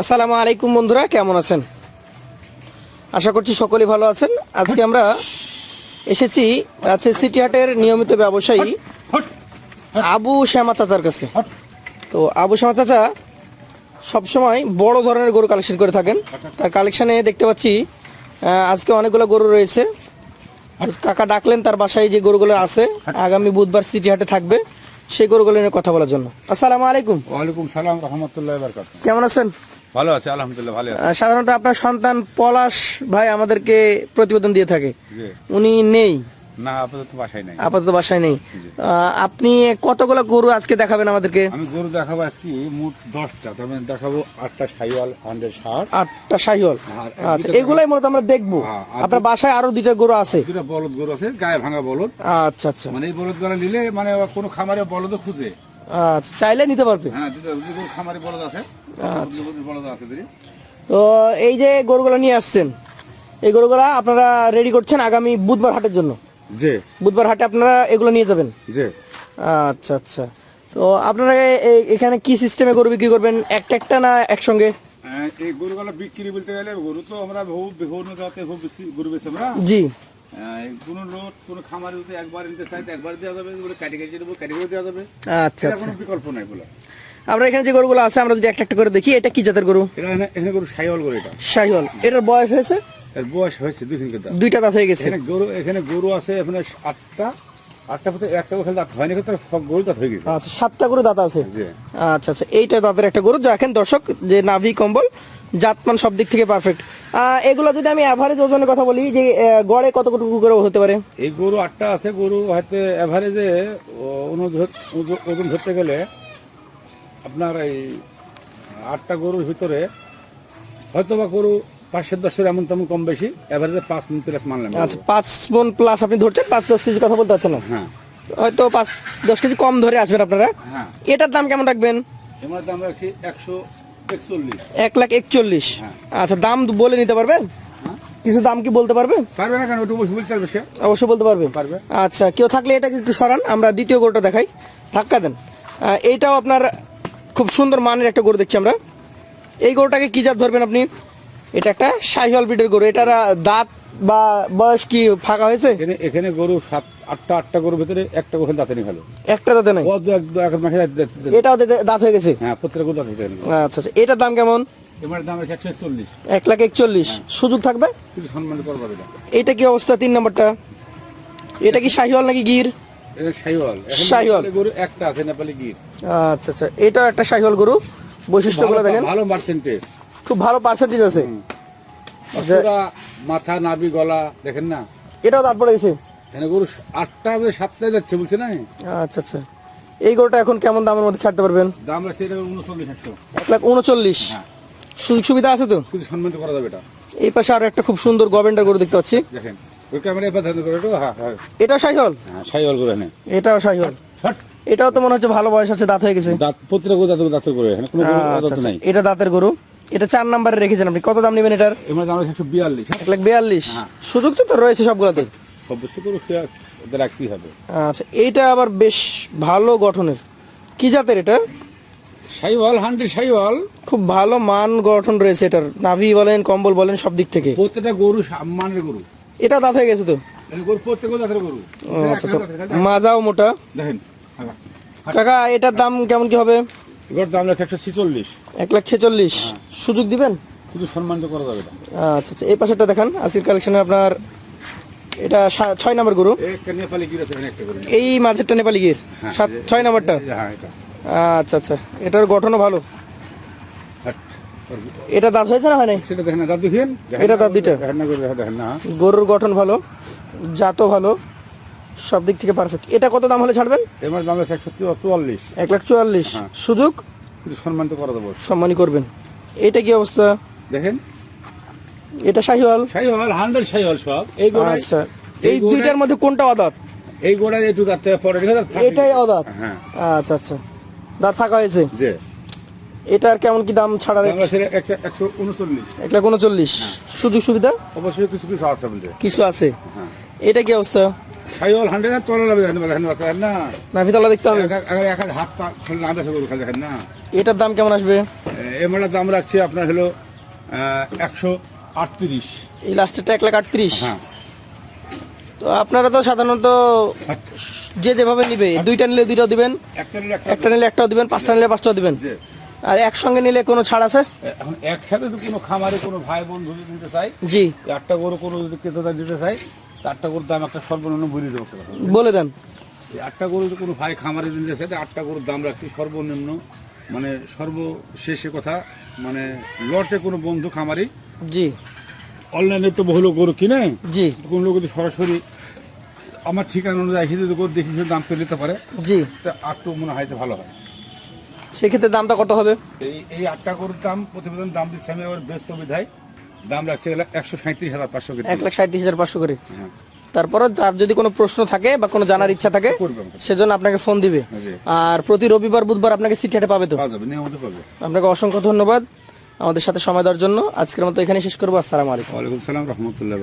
আসসালামু আলাইকুম বন্ধুরা কেমন আছেন? আশা করছি সকলেই ভালো আছেন। আজকে আমরা এসেছি রাজশাহী সিটি হাটের নিয়মিত ব্যবসায়ী আবু শ্যামা চাচার কাছে। তো আবু শ্যামা চাচা সবসময় বড় ধরনের গরু কালেকশন করে থাকেন। তার কালেকশানে দেখতে পাচ্ছি আজকে অনেকগুলো গরু রয়েছে। আর কাকা ডাকলেন তার বাসায় যে গরুগুলো আছে আগামী বুধবার সিটি হাটে থাকবে সেই গরুগুলো নিয়ে কথা বলার জন্য। আসসালামু আলাইকুম। ওয়ালাইকুম সালাম রহমতুল্লাহ কেমন আছেন? ভালো আছে আলহামদুলিল্লাহ ভালো আছে। সাধারণত আপনার সন্তান পলাশ ভাই আমাদেরকে প্রতিবেদন দিয়ে থাকে। উনি নেই। না আপাতত বাসায় নাই। আপাতত বাসায় নেই। আপনি কতগুলো গরু আজকে দেখাবেন আমাদেরকে? আমি গরু দেখাবো আজকে মোট দশটা তার মানে দেখাবো আটটা সাইওয়াল হান্ড্রেড ষাট। আটটা শাহিওয়াল আর আচ্ছা এগুলাই মূলত আমরা দেখব। হ্যাঁ, আপনার বাসায় আরও দুইটা গরু আছে। দুটা বলদ গরু আছে গায়ে ভাঙা বলদ। আচ্ছা আচ্ছা। মানে এই বলদগুলো নিলে মানে কোনো খামারে বলদ খুঁজে। আচ্ছা চাইলে নিতে পারবে। হ্যাঁ বলদ আছে। আচ্ছা। বলদ আছে তো এই যে গরুগুলো নিয়ে আসছেন এই গরুগুলো আপনারা রেডি করছেন আগামী বুধবার হাটের জন্য? জি। বুধবার হাটে আপনারা এগুলো নিয়ে যাবেন? জি। আচ্ছা আচ্ছা। তো আপনারা এখানে কি সিস্টেমে গরু বিক্রি করবেন? একটা একটা না একসঙ্গে? আহ, এই গরুগুলো বিক্রি বলতে গেলে গরু তো আমরা বহু বিভিন্ন জাতে খুব বেশি গরু বেশি আমরা। জি। কোনো লোড কোনো খামারে যদি একবার নিতে চাই একবার দেওয়া যাবে বলে কাটি কাটি দেবো কাটি করে দেওয়া যাবে। আচ্ছা আচ্ছা কোনো বিকল্প নাই বলে আমরা এখানে যে গরুগুলো আছে আমরা যদি একটা একটা করে দেখি এটা কি জাতের গরু? এটা এখানে গরু সাইওয়াল গরু এটা। এটার বয়স হয়েছে? এর বয়স হয়েছে দুই দুইটা দাঁত হয়ে গেছে। এখানে গরু এখানে গরু আছে এখানে আটটা আটটা ভিতরে একটা করে দাঁত হয়নি কিন্তু সব গরু দাঁত হয়ে গেছে। আচ্ছা সাতটা গরু দাঁত আছে। আচ্ছা আচ্ছা এইটা দাঁতের একটা গরু। দেখেন দর্শক যে নাভি কম্বল জাতমান সব দিক থেকে পারফেক্ট এগুলো যদি আমি অ্যাভারেজ ওজনের কথা বলি যে গড়ে কতটুকু করে হতে পারে? এই গরু আটটা আছে গরু হয়তো এভারেজে ওজন ধরতে গেলে আপনার এই আটটা গরুর ভিতরে হয়তো বা গরু পাঁচশো দশের এমন তেমন কম বেশি এভারেজে পাঁচ মিনিট প্লাস মানলাম আচ্ছা পাঁচ মন প্লাস আপনি ধরছেন পাঁচ দশ কেজি কথা বলতে পারছেন না হ্যাঁ। হয়তো পাঁচ দশ কেজি কম ধরে আসবেন আপনারা। হ্যাঁ। এটার দাম কেমন রাখবেন? এবার দাম রাখছি একশো একচল্লিশ এক লাখ একচল্লিশ। হ্যাঁ। আচ্ছা দাম বলে নিতে পারবেন? হ্যাঁ। কিছু দাম কি বলতে পারবে? পারবে না কেন? ওটু বলতে পারবে সে। অবশ্যই বলতে পারবে। পারবে। আচ্ছা কেউ থাকলে এটাকে একটু সরান আমরা দ্বিতীয় গরুটা দেখাই। ধাক্কা দেন। এইটাও আপনার খুব সুন্দর মানের একটা গরু দেখছি আমরা। এই গরুটাকে কি জাত ধরবেন আপনি? এটা একটা শাহিওয়াল বিটের গরু। এটার দাঁত বা বয়স কি ফাঁকা হয়েছে? এখানে এখানে গরু সাত আটটা আটটা গরুর ভিতরে একটা গরু দাঁতে গেল একটা দাঁতে নাই? এক মাসে এটাও দাঁত হয়ে গেছে? হ্যাঁ প্রত্যেকটা গরু দাঁত হয়েছে। আচ্ছা আচ্ছা। এটার দাম কেমন? এক লাখ একচল্লিশ। সুযোগ থাকবে? এটা কি অবস্থা তিন নম্বরটা? এটা কি শাহিওয়াল নাকি গির? শাহিওয়াল। এখন শাহিওয়াল। গরু একটা আছে নেপালি গির। আচ্ছা আচ্ছা। এটা একটা শাহিওয়াল গরু। বৈশিষ্ট্যগুলো দেখেন। ভালো পার্সেন্টেজ খুব ভালো পার্সেন্টেজ আছে। মাথা নাভি গলা দেখেন না? এটাও পড়ে গেছে। এখানে গরু আটটা সাতটায় যাচ্ছে বলছে না? আচ্ছা আচ্ছা। এই গরুটা এখন কেমন দামের মধ্যে ছাড়তে পারবেন? দাম আছে এটা উনচল্লিশ একশো। এক লাখ উনচল্লিশ। হ্যাঁ। সুযোগ সুবিধা আছে তো? কিছু সম্মান করা যাবে এটা। এই পাশে আরও একটা খুব সুন্দর গরু দেখতে পাচ্ছি। দেখেন ওই ক্যামেরা এবার ধারণ করে হ্যাঁ হ্যাঁ হ্যাঁ করে এখানে। এটাও শাহিওয়াল এটাও তো মনে হচ্ছে ভালো বয়স আছে দাঁত হয়ে গেছে। দাঁত প্রত্যেকটা গরু দাঁত দাঁত করে এখানে কোনো গরু আচ্ছা, দাঁত নাই। এটা দাঁতের গরু। এটা চার নাম্বারে রেখেছেন আপনি। কত দাম নেবেন এটার? এবার দাম একশো বিয়াল্লিশ। এক লাখ বিয়াল্লিশ। হ্যাঁ। সুযোগ তো তো রয়েছে সবগুলোতে। সে ওদের রাখতেই হবে। আচ্ছা এইটা আবার বেশ ভালো গঠনের। কি জাতের এটা? শাহিওয়াল হান্ড্রেড শাহিওয়াল খুব ভালো মান গঠন রয়েছে এটার। নাভি বলেন কম্বল বলেন সব দিক থেকে। প্রত্যেকটা গরু সম্মানের গরু। এটা দাঁত হয়ে গেছে তো? আচ্ছা আচ্ছা। মাজাও মোটা। দেখেন। কাকা এটার দাম কেমন কি হবে? এগুলোর দাম আছে একশো ছিচল্লিশ। এক লাখ ছেচল্লিশ। সুযোগ দিবেন? শুধু সম্মান তো করা যাবে আচ্ছা আচ্ছা। এই পাশেরটা দেখান। আজকের কালেকশনে আপনার এটা ছয় নম্বর গরু। এই মাঝেরটা নেপালি গির হ্যাঁ, সাত ছয় নম্বরটা? হ্যাঁ আচ্ছা আচ্ছা। এটার গঠনও ভালো। এটা দাঁত হয়েছে না হয় নাই সেটা দেখেন না দাঁত দেখেন দেখেন এটা না, দাঁত দুইটা? না না। গরুর গঠন ভালো জাতও ভালো। সব দিক থেকে পারফেক্ট এটা কত দাম হলে ছাড়বেন? এবার দাম আছে একশো চুয়াল্লিশ। এক লাখ চুয়াল্লিশ। হ্যাঁ। সুযোগ? কিন্তু সম্মান তো করা দেবো। সম্মানই করবেন। এটা কি অবস্থা? দেখেন। এটা শাহিওয়াল? শাহিওয়াল হান্ড্রেড শাহিওয়াল সব। এই আচ্ছা। এই দুইটার মধ্যে কোনটা অদাঁত? এই গোড়ায় একটু দাঁত পরে। এটাই অদাঁত? হ্যাঁ। আচ্ছা আচ্ছা। দাঁত ফাঁকা হয়েছে? যে এটার কেমন কি দাম ছাড়া একশো উনচল্লিশ। এক লাখ উনচল্লিশ। সুযোগ সুবিধা? অবশ্যই কিছু কিছু আছে কিছু আছে। হ্যাঁ। এটা কি অবস্থা? শাহিওয়াল হান্ড্রেড তলা লাগবে দেখেন দেখেন দেখেন না নাভিতলা দেখতে হবে। এক- এক- এক হাত হাত পা খেলে না বেসে গরু দেখেন না। এটার দাম কেমন আসবে? দাম রাখছি আপনার হলো একশো আটত্রিশ। এই লাস্টেরটা এক লাখ আটত্রিশ। হ্যাঁ। তো আপনারা তো সাধারণত যে যেভাবে নিবে দুইটা নিলে দুইটাও দিবেন একটা নিলে একটা একটা একটাও দিবেন পাঁচটা নিলে পাঁচটাও দিবেন। আর একসঙ্গে নিলে কোনো ছাড় আছে? এখন একসাথে তো কোনো খামারে কোনো ভাই বন্ধু যদি নিতে চাই জি। একটা গরু কোনো যদি ক্রেতা নিতে চাই আটটা গরুর দাম একটা সর্বনিম্ন বলে দেবো বলে দেন। এই আটটা গরু কোনো ভাই খামারে চাই তা আটটা গরুর দাম রাখছি সর্বনিম্ন। মানে সর্বশেষে কথা মানে লটে কোনো বন্ধু খামারি জি। অনলাইনে তো বহু লোক গরু কিনে। জি। কোনো লোক যদি সরাসরি আমার ঠিকানা অনুযায়ী যদি গরু দেখি দাম পেয়ে নিতে পারে জি। তা আটটু মনে হয় যে ভালো হয়। সেক্ষেত্রে দামটা কত হবে? এই এই আটটা গরুর দাম প্রতিবেদন দাম দিচ্ছে আমি আবার বেশ সুবিধায় দাম লাগছে একশো সাঁত্রিশ হাজার পাঁচশো এক লাখ সাঁত্রিশ হাজার পাঁচশো করে। হ্যাঁ। তারপরে তার যদি কোনো প্রশ্ন থাকে বা কোনো জানার ইচ্ছা থাকে সেজন্য আপনাকে ফোন দিবে। আর প্রতি রবিবার বুধবার আপনাকে সিটিহাটে পাবে তো? আপনাকে অসংখ্য ধন্যবাদ আমাদের সাথে সময় দেওয়ার জন্য। আজকের মতো এখানে শেষ করব। আসসালামু আলাইকুম। ওয়ালাইকুম সালাম রহমতুল্লাহ